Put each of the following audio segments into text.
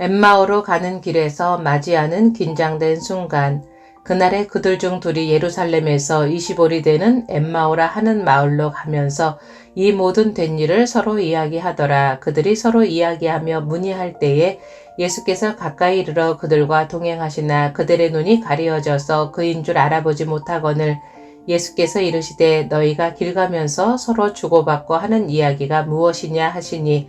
엠마오로 가는 길에서 맞이하는 긴장된 순간, 그날에 그들 중 둘이 예루살렘에서 25리 되는 엠마오라 하는 마을로 가면서 이 모든 된 일을 서로 이야기하더라. 그들이 서로 이야기하며 문의할 때에 예수께서 가까이 이르러 그들과 동행하시나 그들의 눈이 가리어져서 그인 줄 알아보지 못하거늘 예수께서 이르시되 너희가 길 가면서 서로 주고받고 하는 이야기가 무엇이냐 하시니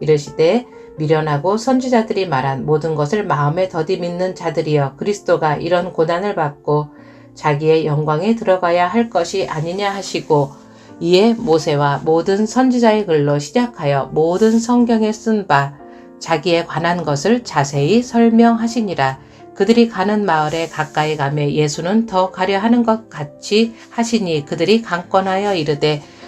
이르시되 미련하고 선지자들이 말한 모든 것을 마음에 더디 믿는 자들이여 그리스도가 이런 고난을 받고 자기의 영광에 들어가야 할 것이 아니냐 하시고 이에 모세와 모든 선지자의 글로 시작하여 모든 성경에 쓴 바 자기에 관한 것을 자세히 설명하시니라. 그들이 가는 마을에 가까이 가매 예수는 더 가려 하는 것 같이 하시니 그들이 강권하여 이르되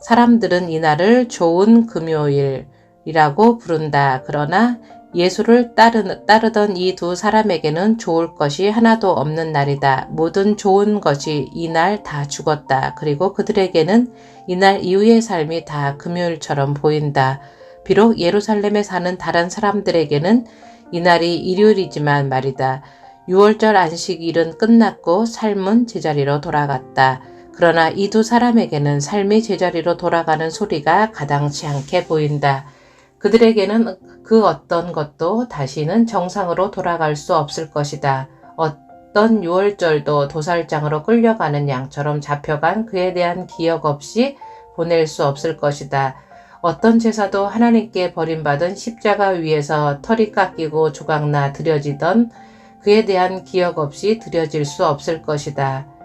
사람들은 이날을 좋은 금요일이라고 부른다. 그러나 예수를 따르, 따르던 이 두 사람에게는 좋을 것이 하나도 없는 날이다. 모든 좋은 것이 이날 다 죽었다. 그리고 그들에게는 이날 이후의 삶이 다 금요일처럼 보인다. 비록 예루살렘에 사는 다른 사람들에게는 이날이 일요일이지만 말이다. 6월절 안식일은 끝났고 삶은 제자리로 돌아갔다. 그러나 이 두 사람에게는 삶이 제자리로 돌아가는 소리가 가당치 않게 보인다. 그들에게는 그 어떤 것도 다시는 정상으로 돌아갈 수 없을 것이다. 어떤 유월절도 도살장으로 끌려가는 양처럼 잡혀간 그에 대한 기억 없이 보낼 수 없을 것이다. 어떤 제사도 하나님께 버림받은 십자가 위에서 털이 깎이고 조각나 드려지던 그에 대한 기억 없이 드려질 수 없을 것이다.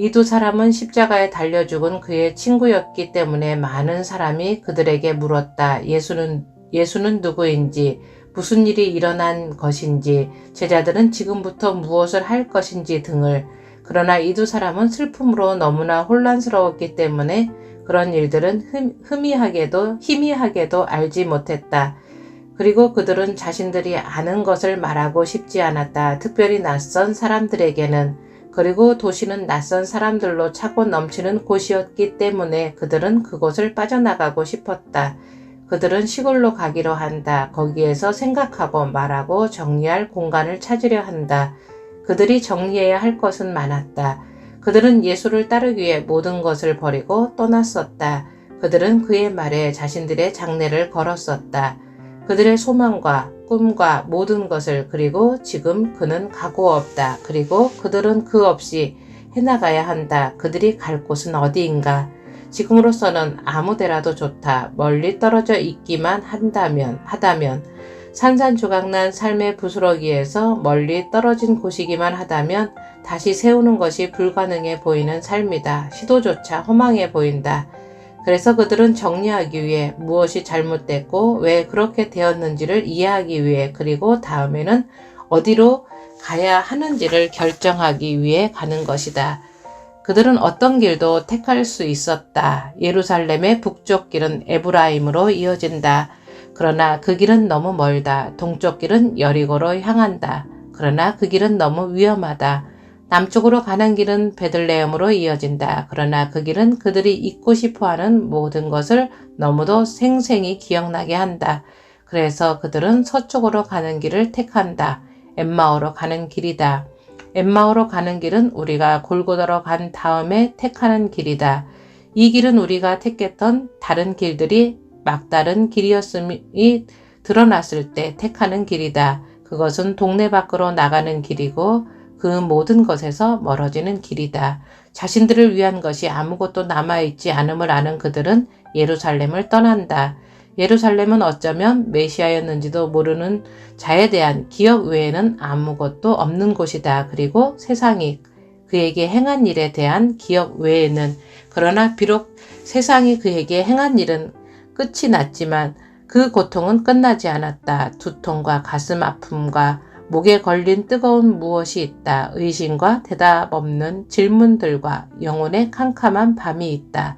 이 두 사람은 십자가에 달려 죽은 그의 친구였기 때문에 많은 사람이 그들에게 물었다. 예수는 예수는 누구인지, 무슨 일이 일어난 것인지, 제자들은 지금부터 무엇을 할 것인지 등을 그러나 이 두 사람은 슬픔으로 너무나 혼란스러웠기 때문에 그런 일들은 흠이하게도 희미하게도 알지 못했다. 그리고 그들은 자신들이 아는 것을 말하고 싶지 않았다. 특별히 낯선 사람들에게는 그리고 도시는 낯선 사람들로 차고 넘치는 곳이었기 때문에 그들은 그곳을 빠져나가고 싶었다. 그들은 시골로 가기로 한다. 거기에서 생각하고 말하고 정리할 공간을 찾으려 한다. 그들이 정리해야 할 것은 많았다. 그들은 예수를 따르기 위해 모든 것을 버리고 떠났었다. 그들은 그의 말에 자신들의 장례를 걸었었다. 그들의 소망과 꿈과 모든 것을 그리고 지금 그는 가고 없다. 그리고 그들은 그 없이 해나가야 한다. 그들이 갈 곳은 어디인가? 지금으로서는 아무 데라도 좋다. 멀리 떨어져 있기만 한다면, 하다면, 산산조각난 삶의 부스러기에서 멀리 떨어진 곳이기만 하다면 다시 세우는 것이 불가능해 보이는 삶이다. 시도조차 허망해 보인다. 그래서 그들은 정리하기 위해 무엇이 잘못됐고 왜 그렇게 되었는지를 이해하기 위해 그리고 다음에는 어디로 가야 하는지를 결정하기 위해 가는 것이다. 그들은 어떤 길도 택할 수 있었다. 예루살렘의 북쪽 길은 에브라임으로 이어진다. 그러나 그 길은 너무 멀다. 동쪽 길은 여리고로 향한다. 그러나 그 길은 너무 위험하다. 남쪽으로 가는 길은 베들레헴으로 이어진다. 그러나 그 길은 그들이 잊고 싶어 하는 모든 것을 너무도 생생히 기억나게 한다. 그래서 그들은 서쪽으로 가는 길을 택한다. 엠마오로 가는 길이다. 엠마오로 가는 길은 우리가 골고다로 간 다음에 택하는 길이다. 이 길은 우리가 택했던 다른 길들이 막다른 길이었음이 드러났을 때 택하는 길이다. 그것은 동네 밖으로 나가는 길이고 그 모든 것에서 멀어지는 길이다. 자신들을 위한 것이 아무것도 남아있지 않음을 아는 그들은 예루살렘을 떠난다. 예루살렘은 어쩌면 메시아였는지도 모르는 자에 대한 기억 외에는 아무것도 없는 곳이다. 그리고 세상이 그에게 행한 일에 대한 기억 외에는 그러나 비록 세상이 그에게 행한 일은 끝이 났지만 그 고통은 끝나지 않았다. 두통과 가슴 아픔과 목에 걸린 뜨거운 무엇이 있다. 의심과 대답 없는 질문들과 영혼의 캄캄한 밤이 있다.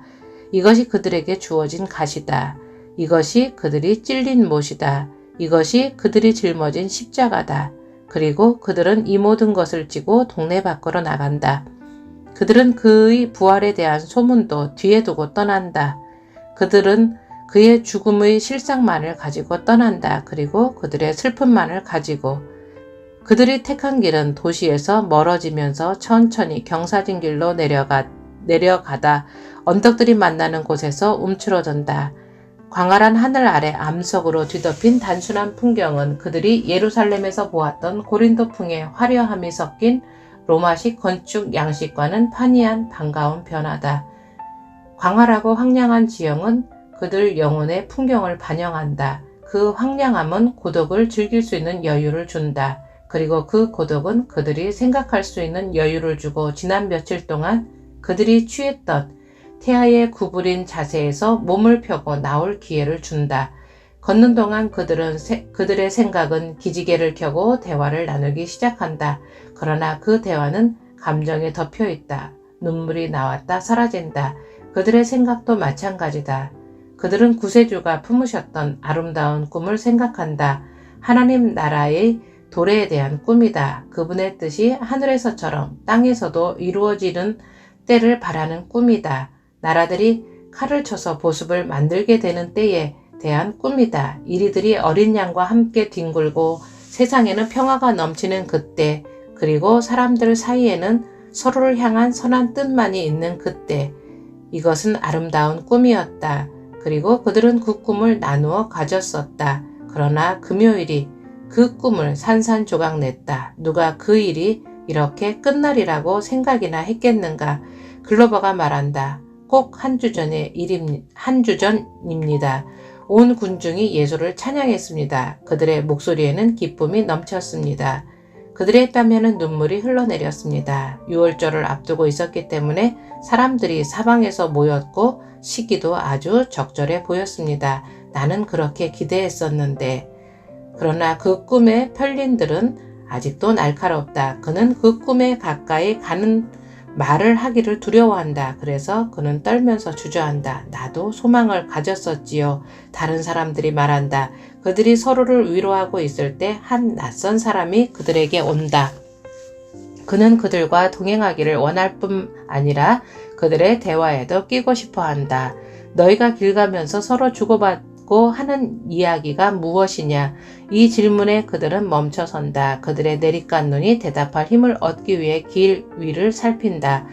이것이 그들에게 주어진 가시다. 이것이 그들이 찔린 못이다. 이것이 그들이 짊어진 십자가다. 그리고 그들은 이 모든 것을 지고 동네 밖으로 나간다. 그들은 그의 부활에 대한 소문도 뒤에 두고 떠난다. 그들은 그의 죽음의 실상만을 가지고 떠난다. 그리고 그들의 슬픔만을 가지고 그들이 택한 길은 도시에서 멀어지면서 천천히 경사진 길로 내려가, 내려가다 언덕들이 만나는 곳에서 움츠러든다. 광활한 하늘 아래 암석으로 뒤덮인 단순한 풍경은 그들이 예루살렘에서 보았던 고린도풍의 화려함이 섞인 로마식 건축 양식과는 판이한 반가운 변화다. 광활하고 황량한 지형은 그들 영혼의 풍경을 반영한다. 그 황량함은 고독을 즐길 수 있는 여유를 준다. 그리고 그 고독은 그들이 생각할 수 있는 여유를 주고 지난 며칠 동안 그들이 취했던 태아의 구부린 자세에서 몸을 펴고 나올 기회를 준다. 걷는 동안 그들은 세, 그들의 생각은 기지개를 켜고 대화를 나누기 시작한다. 그러나 그 대화는 감정에 덮여 있다. 눈물이 나왔다 사라진다. 그들의 생각도 마찬가지다. 그들은 구세주가 품으셨던 아름다운 꿈을 생각한다. 하나님 나라의 도래에 대한 꿈이다. 그분의 뜻이 하늘에서처럼 땅에서도 이루어지는 때를 바라는 꿈이다. 나라들이 칼을 쳐서 보습을 만들게 되는 때에 대한 꿈이다. 이리들이 어린 양과 함께 뒹굴고 세상에는 평화가 넘치는 그때, 그리고 사람들 사이에는 서로를 향한 선한 뜻만이 있는 그때, 이것은 아름다운 꿈이었다. 그리고 그들은 그 꿈을 나누어 가졌었다. 그러나 금요일이 그 꿈을 산산조각 냈다. 누가 그 일이 이렇게 끝날이라고 생각이나 했겠는가? 글로버가 말한다. 꼭 한 주 전의 일임, 한주 전입니다. 온 군중이 예수를 찬양했습니다. 그들의 목소리에는 기쁨이 넘쳤습니다. 그들의 뺨에는 눈물이 흘러내렸습니다. 6월절을 앞두고 있었기 때문에 사람들이 사방에서 모였고 시기도 아주 적절해 보였습니다. 나는 그렇게 기대했었는데 그러나 그 꿈의 편린들은 아직도 날카롭다. 그는 그 꿈에 가까이 가는 말을 하기를 두려워한다. 그래서 그는 떨면서 주저한다. 나도 소망을 가졌었지요. 다른 사람들이 말한다. 그들이 서로를 위로하고 있을 때 한 낯선 사람이 그들에게 온다. 그는 그들과 동행하기를 원할 뿐 아니라 그들의 대화에도 끼고 싶어 한다. 너희가 길 가면서 서로 주고받 고 하는 이야기가 무엇이냐? 이 질문에 그들은 멈춰선다. 그들의 내리깐 눈이 대답할 힘을 얻기 위해 길 위를 살핀다.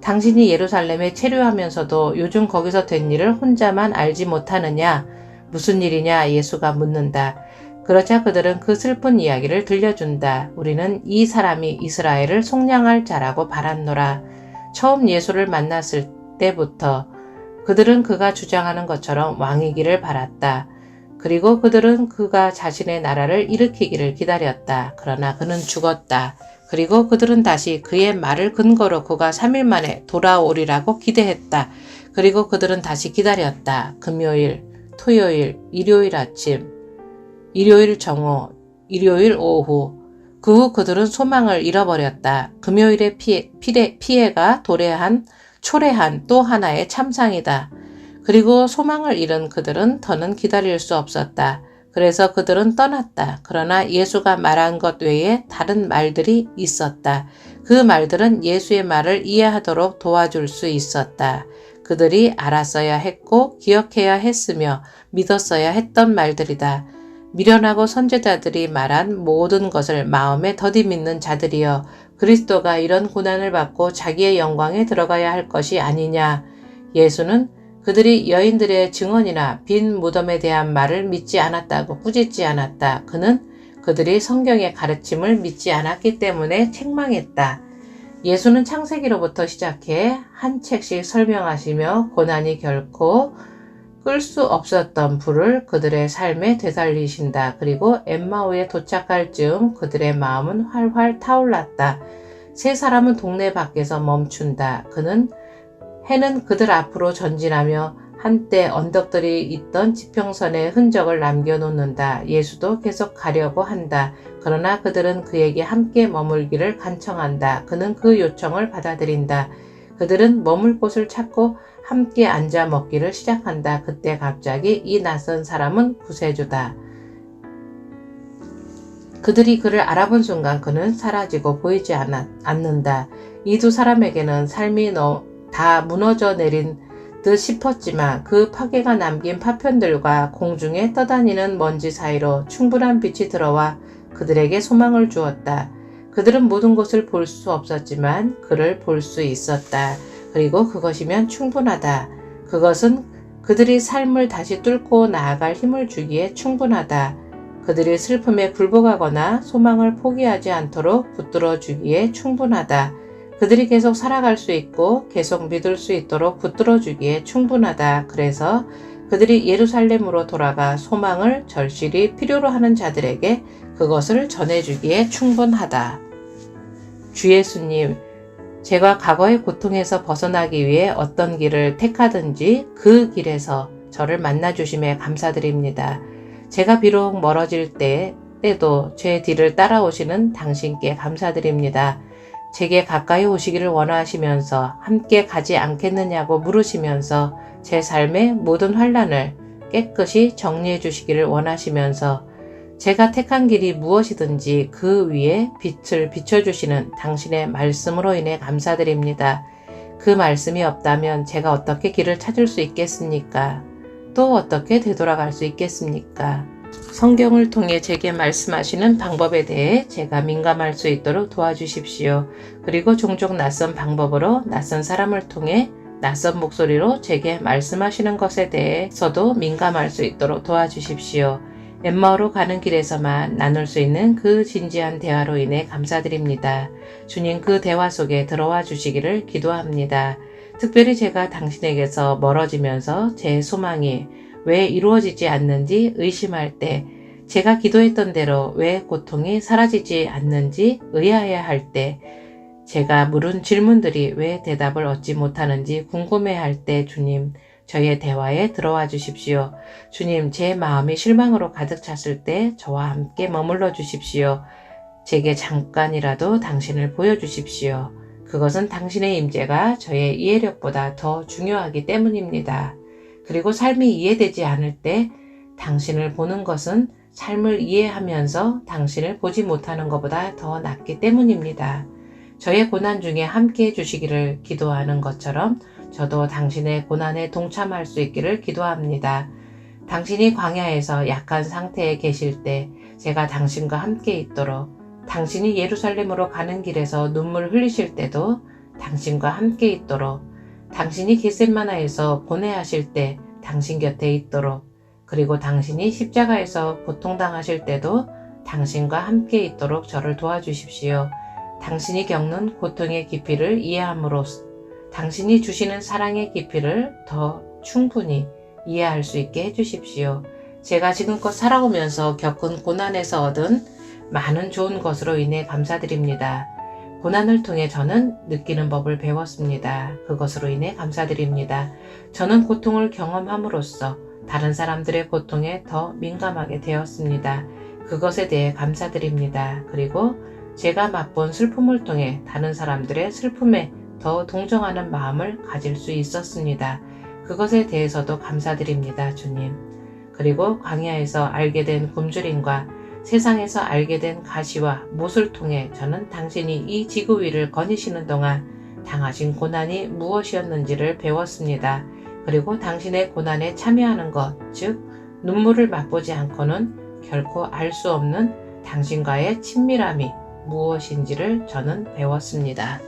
당신이 예루살렘에 체류하면서도 요즘 거기서 된 일을 혼자만 알지 못하느냐? 무슨 일이냐? 예수가 묻는다. 그러자 그들은 그 슬픈 이야기를 들려준다. 우리는 이 사람이 이스라엘을 속량할 자라고 바랐노라. 처음 예수를 만났을 때부터 그들은 그가 주장하는 것처럼 왕이기를 바랐다. 그리고 그들은 그가 자신의 나라를 일으키기를 기다렸다. 그러나 그는 죽었다. 그리고 그들은 다시 그의 말을 근거로 그가 3일 만에 돌아오리라고 기대했다. 그리고 그들은 다시 기다렸다. 금요일, 토요일, 일요일 아침, 일요일 정오, 일요일 오후. 그 후 그들은 소망을 잃어버렸다. 금요일의 피해, 피해, 피해가 도래한, 초래한 또 하나의 참상이다. 그리고 소망을 잃은 그들은 더는 기다릴 수 없었다. 그래서 그들은 떠났다. 그러나 예수가 말한 것 외에 다른 말들이 있었다. 그 말들은 예수의 말을 이해하도록 도와줄 수 있었다. 그들이 알았어야 했고 기억해야 했으며 믿었어야 했던 말들이다. 미련하고 선제자들이 말한 모든 것을 마음에 더디 믿는 자들이여 그리스도가 이런 고난을 받고 자기의 영광에 들어가야 할 것이 아니냐. 예수는 그들이 여인들의 증언이나 빈 무덤에 대한 말을 믿지 않았다고 꾸짖지 않았다. 그는 그들이 성경의 가르침을 믿지 않았기 때문에 책망했다. 예수는 창세기로부터 시작해 한 책씩 설명하시며 고난이 결코 끌 수 없었던 불을 그들의 삶에 되살리신다. 그리고 엠마오에 도착할 즈음 그들의 마음은 활활 타올랐다. 세 사람은 동네 밖에서 멈춘다. 그는 해는 그들 앞으로 전진하며 한때 언덕들이 있던 지평선의 흔적을 남겨놓는다. 예수도 계속 가려고 한다. 그러나 그들은 그에게 함께 머물기를 간청한다. 그는 그 요청을 받아들인다. 그들은 머물 곳을 찾고 함께 앉아 먹기를 시작한다. 그때 갑자기 이 낯선 사람은 구세주다. 그들이 그를 알아본 순간 그는 사라지고 보이지 않았, 않는다. 이 두 사람에게는 삶이 너, 다 무너져 내린 듯 싶었지만 그 파괴가 남긴 파편들과 공중에 떠다니는 먼지 사이로 충분한 빛이 들어와 그들에게 소망을 주었다. 그들은 모든 것을 볼 수 없었지만 그를 볼 수 있었다. 그리고 그것이면 충분하다. 그것은 그들이 삶을 다시 뚫고 나아갈 힘을 주기에 충분하다. 그들이 슬픔에 굴복하거나 소망을 포기하지 않도록 붙들어 주기에 충분하다. 그들이 계속 살아갈 수 있고 계속 믿을 수 있도록 붙들어 주기에 충분하다. 그래서 그들이 예루살렘으로 돌아가 소망을 절실히 필요로 하는 자들에게 그것을 전해주기에 충분하다. 주 예수님, 제가 과거의 고통에서 벗어나기 위해 어떤 길을 택하든지 그 길에서 저를 만나주심에 감사드립니다. 제가 비록 멀어질 때, 때도 제 뒤를 따라오시는 당신께 감사드립니다. 제게 가까이 오시기를 원하시면서 함께 가지 않겠느냐고 물으시면서 제 삶의 모든 환란을 깨끗이 정리해 주시기를 원하시면서 제가 택한 길이 무엇이든지 그 위에 빛을 비춰주시는 당신의 말씀으로 인해 감사드립니다. 그 말씀이 없다면 제가 어떻게 길을 찾을 수 있겠습니까? 또 어떻게 되돌아갈 수 있겠습니까? 성경을 통해 제게 말씀하시는 방법에 대해 제가 민감할 수 있도록 도와주십시오. 그리고 종종 낯선 방법으로 낯선 사람을 통해 낯선 목소리로 제게 말씀하시는 것에 대해서도 민감할 수 있도록 도와주십시오. 엠마오로 가는 길에서만 나눌 수 있는 그 진지한 대화로 인해 감사드립니다. 주님 그 대화 속에 들어와 주시기를 기도합니다. 특별히 제가 당신에게서 멀어지면서 제 소망이 왜 이루어지지 않는지 의심할 때, 제가 기도했던 대로 왜 고통이 사라지지 않는지 의아해 할 때, 제가 물은 질문들이 왜 대답을 얻지 못하는지 궁금해 할 때 주님, 저의 대화에 들어와 주십시오. 주님, 제 마음이 실망으로 가득 찼을 때 저와 함께 머물러 주십시오. 제게 잠깐이라도 당신을 보여주십시오. 그것은 당신의 임재가 저의 이해력보다 더 중요하기 때문입니다. 그리고 삶이 이해되지 않을 때 당신을 보는 것은 삶을 이해하면서 당신을 보지 못하는 것보다 더 낫기 때문입니다. 저의 고난 중에 함께 해주시기를 기도하는 것처럼 저도 당신의 고난에 동참할 수 있기를 기도합니다. 당신이 광야에서 약한 상태에 계실 때 제가 당신과 함께 있도록 당신이 예루살렘으로 가는 길에서 눈물 흘리실 때도 당신과 함께 있도록 당신이 겟셋마나에서 고뇌하실 때 당신 곁에 있도록 그리고 당신이 십자가에서 고통당하실 때도 당신과 함께 있도록 저를 도와주십시오. 당신이 겪는 고통의 깊이를 이해함으로써 당신이 주시는 사랑의 깊이를 더 충분히 이해할 수 있게 해주십시오. 제가 지금껏 살아오면서 겪은 고난에서 얻은 많은 좋은 것으로 인해 감사드립니다. 고난을 통해 저는 느끼는 법을 배웠습니다. 그것으로 인해 감사드립니다. 저는 고통을 경험함으로써 다른 사람들의 고통에 더 민감하게 되었습니다. 그것에 대해 감사드립니다. 그리고 제가 맛본 슬픔을 통해 다른 사람들의 슬픔에 더 동정하는 마음을 가질 수 있었습니다. 그것에 대해서도 감사드립니다, 주님. 그리고 광야에서 알게 된 굶주림과 세상에서 알게 된 가시와 못을 통해 저는 당신이 이 지구 위를 거니시는 동안 당하신 고난이 무엇이었는지를 배웠습니다. 그리고 당신의 고난에 참여하는 것, 즉, 눈물을 맛보지 않고는 결코 알 수 없는 당신과의 친밀함이 무엇인지를 저는 배웠습니다.